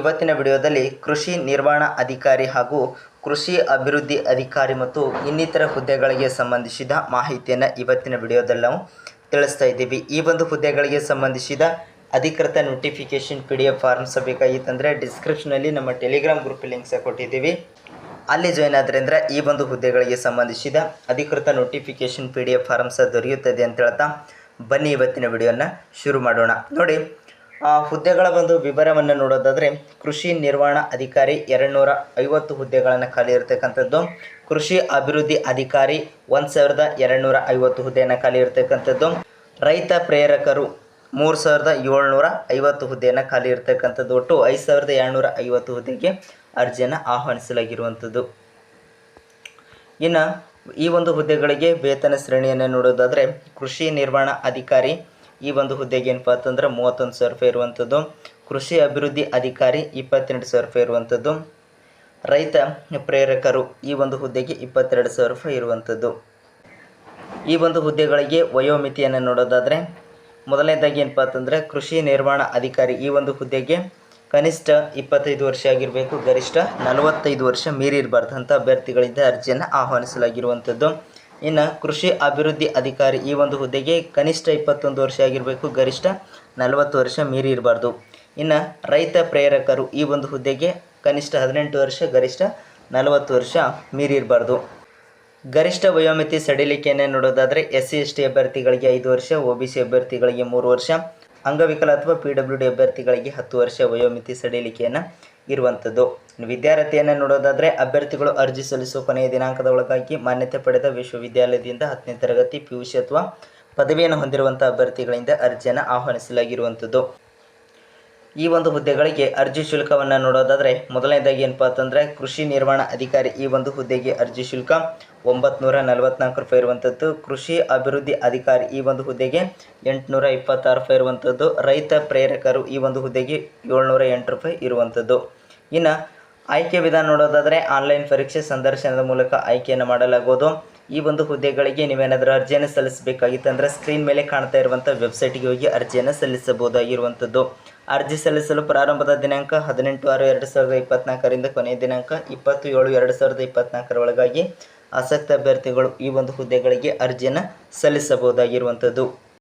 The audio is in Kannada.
ಇವತ್ತಿನ ವಿಡಿಯೋದಲ್ಲಿ ಕೃಷಿ ನಿರ್ವಹಣಾ ಅಧಿಕಾರಿ ಹಾಗೂ ಕೃಷಿ ಅಭಿವೃದ್ಧಿ ಅಧಿಕಾರಿ ಮತ್ತು ಇನ್ನಿತರ ಹುದ್ದೆಗಳಿಗೆ ಸಂಬಂಧಿಸಿದ ಮಾಹಿತಿಯನ್ನು ಇವತ್ತಿನ ವಿಡಿಯೋದಲ್ಲಿ ನಾವು ತಿಳಿಸ್ತಾ ಇದ್ದೀವಿ. ಈ ಒಂದು ಹುದ್ದೆಗಳಿಗೆ ಸಂಬಂಧಿಸಿದ ಅಧಿಕೃತ notification P D F forms ಬೇಕಾಗಿತ್ತಂದರೆ ಡಿಸ್ಕ್ರಿಪ್ಷನಲ್ಲಿ ನಮ್ಮ ಟೆಲಿಗ್ರಾಮ್ ಗ್ರೂಪ್ ಲಿಂಕ್ಸ ಕೊಟ್ಟಿದ್ದೀವಿ. ಅಲ್ಲಿ ಜಾಯ್ನ್ ಆದ್ರಿಂದ ಈ ಒಂದು ಹುದ್ದೆಗಳಿಗೆ ಸಂಬಂಧಿಸಿದ ಅಧಿಕೃತ notification P D F forms ದೊರೆಯುತ್ತದೆ ಅಂತ ಹೇಳ್ತಾ ಬನ್ನಿ ಇವತ್ತಿನ ವಿಡಿಯೋನ ಶುರು ಮಾಡೋಣ. ನೋಡಿ ಹುದ್ದೆಗಳ ಒಂದು ವಿವರವನ್ನು ನೋಡೋದಾದರೆ ಕೃಷಿ ನಿರ್ವಹಣಾ ಅಧಿಕಾರಿ ಎರಡು ನೂರ ಐವತ್ತು ಹುದ್ದೆಗಳನ್ನು ಖಾಲಿ ಇರತಕ್ಕಂಥದ್ದು. ಕೃಷಿ ಅಭಿವೃದ್ಧಿ ಅಧಿಕಾರಿ ಒಂದು ಸಾವಿರದ ಎರಡು ನೂರ ಐವತ್ತು ಹುದ್ದೆಯನ್ನು ಖಾಲಿ ಇರತಕ್ಕಂಥದ್ದು. ರೈತ ಪ್ರೇರಕರು ಮೂರು ಸಾವಿರದ ಏಳ್ನೂರ ಐವತ್ತು ಹುದ್ದೆಯನ್ನು ಖಾಲಿ ಇರತಕ್ಕಂಥದ್ದು. ಒಟ್ಟು ಐದು ಸಾವಿರದ ಏಳ್ನೂರ ಐವತ್ತು ಹುದ್ದೆಗೆ ಅರ್ಜಿಯನ್ನು ಆಹ್ವಾನಿಸಲಾಗಿರುವಂಥದ್ದು. ಇನ್ನು ಈ ಒಂದು ಹುದ್ದೆಗಳಿಗೆ ವೇತನ ಶ್ರೇಣಿಯನ್ನು ನೋಡೋದಾದರೆ ಕೃಷಿ ನಿರ್ವಹಣಾ ಅಧಿಕಾರಿ ಈ ಒಂದು ಹುದ್ದೆಗೆ ಏನಪ್ಪ ಅಂತಂದ್ರೆ ಮೂವತ್ತೊಂದು ಸಾವಿರ ರೂಪಾಯಿ ಇರುವಂಥದ್ದು ಕೃಷಿ ಅಭಿವೃದ್ಧಿ ಅಧಿಕಾರಿ ಇಪ್ಪತ್ತೆರಡು ಸಾವಿರ ರೂಪಾಯಿ ಇರುವಂಥದ್ದು ರೈತ ಪ್ರೇರಕರು ಈ ಒಂದು ಹುದ್ದೆಗೆ ಇಪ್ಪತ್ತೆರಡು ಸಾವಿರ ರೂಪಾಯಿ ಇರುವಂಥದ್ದು ಈ ಒಂದು ಹುದ್ದೆಗಳಿಗೆ ವಯೋಮಿತಿಯನ್ನು ನೋಡೋದಾದರೆ, ಮೊದಲನೇದಾಗಿ ಏನಪ್ಪ ಅಂತಂದರೆ ಕೃಷಿ ನಿರ್ಮಾಣ ಅಧಿಕಾರಿ ಈ ಒಂದು ಹುದ್ದೆಗೆ ಕನಿಷ್ಠ ಇಪ್ಪತ್ತೈದು ವರ್ಷ ಆಗಿರಬೇಕು, ಗರಿಷ್ಠ ನಲವತ್ತೈದು ವರ್ಷ ಮೀರಿರಬಾರ್ದಂಥ ಅಭ್ಯರ್ಥಿಗಳಿಂದ ಅರ್ಜಿಯನ್ನು ಆಹ್ವಾನಿಸಲಾಗಿರುವಂಥದ್ದು ಇನ್ನು ಕೃಷಿ ಅಭಿವೃದ್ಧಿ ಅಧಿಕಾರಿ ಈ ಒಂದು ಹುದ್ದೆಗೆ ಕನಿಷ್ಠ ಇಪ್ಪತ್ತೊಂದು ವರ್ಷ ಆಗಿರಬೇಕು, ಗರಿಷ್ಠ ನಲವತ್ತು ವರ್ಷ ಮೀರಿ ಇರಬಾರ್ದು. ಇನ್ನು ರೈತ ಪ್ರೇರಕರು ಈ ಒಂದು ಹುದ್ದೆಗೆ ಕನಿಷ್ಠ ಹದಿನೆಂಟು ವರ್ಷ, ಗರಿಷ್ಠ ನಲವತ್ತು ವರ್ಷ ಮೀರಿ ಇರಬಾರ್ದು. ಗರಿಷ್ಠ ವಯೋಮಿತಿ ಸಡಿಲಿಕೆಯನ್ನು ನೋಡೋದಾದರೆ ಎಸ್ ಸಿ ಎಸ್ ಟಿ ಅಭ್ಯರ್ಥಿಗಳಿಗೆ ಐದು ವರ್ಷ, ಒ ಬಿ ಸಿ ಅಭ್ಯರ್ಥಿಗಳಿಗೆ ಮೂರು ವರ್ಷ ಅಂಗವಿಕಲ ಅಥವಾ ಪಿ ಡಬ್ಲ್ಯೂ ಡಿ ಅಭ್ಯರ್ಥಿಗಳಿಗೆ ಹತ್ತು ವರ್ಷ ವಯೋಮಿತಿ ಸಡಿಲಿಕೆಯನ್ನು ಇರುವಂಥದ್ದು ವಿದ್ಯಾರ್ಥಿಯನ್ನು ನೋಡೋದಾದರೆ ಅಭ್ಯರ್ಥಿಗಳು ಅರ್ಜಿ ಸಲ್ಲಿಸುವ ಕೊನೆಯ ದಿನಾಂಕದ ಒಳಗಾಗಿ ಮಾನ್ಯತೆ ಪಡೆದ ವಿಶ್ವವಿದ್ಯಾಲಯದಿಂದ ಹತ್ತನೇ ತರಗತಿ ಪಿ ಯು ಸಿ ಅಥವಾ ಪದವಿಯನ್ನು ಹೊಂದಿರುವಂಥ ಅಭ್ಯರ್ಥಿಗಳಿಂದ ಅರ್ಜಿಯನ್ನು ಆಹ್ವಾನಿಸಲಾಗಿರುವಂಥದ್ದು ಈ ಒಂದು ಹುದ್ದೆಗಳಿಗೆ ಅರ್ಜಿ ಶುಲ್ಕವನ್ನು ನೋಡೋದಾದರೆ ಮೊದಲನೇದಾಗಿ ಏನಪ್ಪ ಅಂತಂದರೆ ಕೃಷಿ ನಿರ್ವಹಣಾ ಅಧಿಕಾರಿ ಈ ಒಂದು ಹುದ್ದೆಗೆ ಅರ್ಜಿ ಶುಲ್ಕ ಒಂಬತ್ತು ನಲವತ್ನಾಲ್ಕು ರೂಪಾಯಿ ಇರುವಂಥದ್ದು ಕೃಷಿ ಅಭಿವೃದ್ಧಿ ಅಧಿಕಾರಿ ಈ ಒಂದು ಹುದ್ದೆಗೆ ಎಂಟುನೂರ ಇಪ್ಪತ್ತಾರು ರೂಪಾಯಿ ಇರುವಂಥದ್ದು ರೈತ ಪ್ರೇರಕರು ಈ ಒಂದು ಹುದ್ದೆಗೆ ಏಳ್ನೂರ ಎಂಟು ರೂಪಾಯಿ ಇರುವಂಥದ್ದು ಇನ್ನು ಆಯ್ಕೆ ವಿಧಾನ ನೋಡೋದಾದರೆ ಆನ್ಲೈನ್ ಪರೀಕ್ಷೆ ಸಂದರ್ಶನದ ಮೂಲಕ ಆಯ್ಕೆಯನ್ನು ಮಾಡಲಾಗುವುದು ಈ ಒಂದು ಹುದ್ದೆಗಳಿಗೆ ನೀವೇನಾದರೂ ಅರ್ಜಿಯನ್ನು ಸಲ್ಲಿಸಬೇಕಾಗಿತ್ತು ಅಂದರೆ ಸ್ಕ್ರೀನ್ ಮೇಲೆ ಕಾಣ್ತಾ ಇರುವಂಥ ವೆಬ್ಸೈಟ್ಗೆ ಹೋಗಿ ಅರ್ಜಿಯನ್ನು ಸಲ್ಲಿಸಬಹುದಾಗಿರುವಂಥದ್ದು ಅರ್ಜಿ ಸಲ್ಲಿಸಲು ಪ್ರಾರಂಭದ ದಿನಾಂಕ ಹದಿನೆಂಟು ಆರು ಎರಡು ಸಾವಿರದ ಇಪ್ಪತ್ನಾಲ್ಕರಿಂದ ಕೊನೆಯ ದಿನಾಂಕ ಇಪ್ಪತ್ತು ಏಳು ಎರಡು ಸಾವಿರದ ಇಪ್ಪತ್ನಾಲ್ಕರ ಒಳಗಾಗಿ ಆಸಕ್ತ ಅಭ್ಯರ್ಥಿಗಳು ಈ ಒಂದು ಹುದ್ದೆಗಳಿಗೆ ಅರ್ಜಿಯನ್ನು ಸಲ್ಲಿಸಬಹುದಾಗಿರುವಂಥದ್ದು